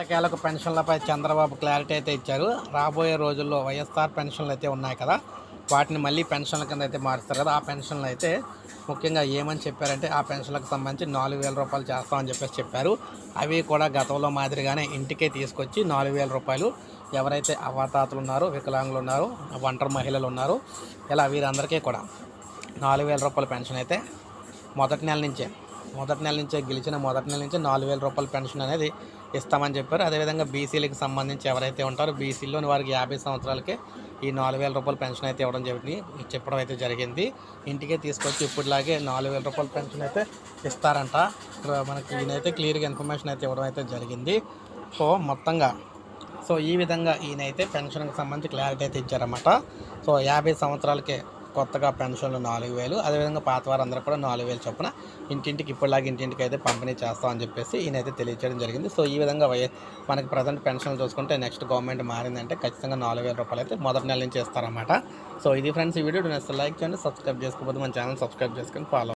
ఎట్టకేలకు పెన్షన్లపై చంద్రబాబు క్లారిటీ అయితే ఇచ్చారు. రాబోయే రోజుల్లో వైఎస్ఆర్ పెన్షన్లు అయితే ఉన్నాయి కదా వాటిని మళ్ళీ పెన్షన్ల కింద అయితే మారుస్తారు కదా. ఆ పెన్షన్లు అయితే ముఖ్యంగా ఏమని చెప్పారంటే ఆ పెన్షన్లకు సంబంధించి నాలుగు వేల రూపాయలు చేస్తామని చెప్పేసి చెప్పారు. అవి కూడా గతంలో మాదిరిగానే ఇంటికే తీసుకొచ్చి నాలుగు వేల రూపాయలు ఎవరైతే అవాతాతలు ఉన్నారో వికలాంగులు ఉన్నారో ఒంటరి మహిళలు ఉన్నారో ఇలా వీరందరికీ కూడా నాలుగు వేల రూపాయల పెన్షన్ అయితే మొదటి నెల నుంచే మొదటి నెల నుంచే గెలిచిన మొదటి నెల నుంచి నాలుగు వేల రూపాయల పెన్షన్ అనేది ఇస్తామని చెప్పారు. అదేవిధంగా బీసీలకు సంబంధించి ఎవరైతే ఉంటారో బీసీలోని వారికి యాభై సంవత్సరాలకే ఈ నాలుగు వేల రూపాయల పెన్షన్ అయితే ఇవ్వడం జరిగింది. చెప్పడం అయితే జరిగింది. ఇంటికే తీసుకొచ్చి ఇప్పుడులాగే నాలుగు వేల రూపాయల పెన్షన్ అయితే ఇస్తారంట. మనకి ఈయనైతే క్లియర్గా ఇన్ఫర్మేషన్ అయితే ఇవ్వడం అయితే జరిగింది. సో మొత్తంగా సో ఈ విధంగా ఈయనైతే పెన్షన్కి సంబంధించి క్లారిటీ అయితే ఇచ్చారన్నమాట. సో యాభై సంవత్సరాలకే కొత్తగా పెన్షన్లు నాలుగు వేలు అదేవిధంగా పాత వారందరూ కూడా నాలుగు వేలు చొప్పున ఇంటింటికి ఇప్పటిలాగా ఇంటింటికి అయితే పంపిణీ చేస్తామని చెప్పేసి ఈయనైతే తెలియజేయడం జరిగింది. సో ఈ విధంగా వై- మనకి ప్రజెంట్ పెన్షన్లు చూసుకుంటే నెక్స్ట్ గవర్నమెంట్ మారిందంటే ఖచ్చితంగా నాలుగు వేల రూపాయలు అయితే మొదటి నెల నుంచి ఇస్తారన్నమాట. సో ఇది ఫ్రెండ్స్ ఈ వీడియో. నెక్స్ట్ లైక్ చేయండి సబ్స్క్రైబ్ చేసుకోకపోతే మన ఛానల్ సబ్స్క్రైబ్ చేసుకొని ఫాలో